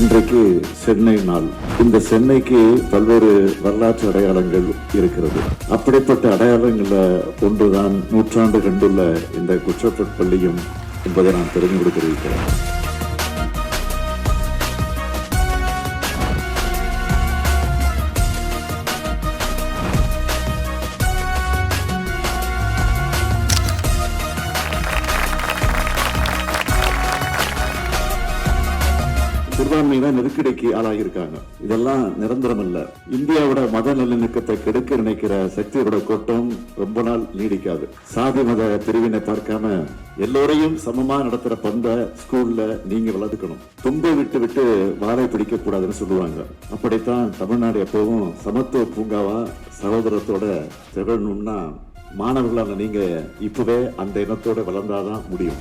இன்றைக்கு சென்னை நாள். இந்த சென்னைக்கு பல்வேறு வரலாற்று அடையாளங்கள் இருக்கிறது. அப்படிப்பட்ட அடையாளங்கள்ல ஒன்றுதான் நூற்றாண்டு கண்டுள்ள இந்த குற்றப்பட் பள்ளியும் என்பதை நான் தெரிந்து கொடுத்திருக்கிறேன் சிறுபான்மையினர் நெருக்கடிக்கு ஆளாகியிருக்காங்க இதெல்லாம் நிரந்தரம் இல்ல இந்தியாவோட மத நல்லிணக்கத்தை கெடுக்க நினைக்கிற சக்தியோட கூட்டம் ரொம்ப நாள் நீடிக்காது. சாதி மத பிரிவினை பார்க்காம எல்லோரையும் சமமா நடத்துற பண்பை ஸ்கூல்ல நீங்க வளர்த்துக்கணும். தும்பை விட்டு விட்டு வாழை பிடிக்க கூடாதுன்னு சொல்லுவாங்க. அப்படித்தான் தமிழ்நாடு எப்பவும் சமத்துவ பூங்காவா சகோதரத்தோட திகழணும்னா மாணவர்களான நீங்க இப்பவே அந்த இனத்தோட வளர்ந்தாதான் முடியும்.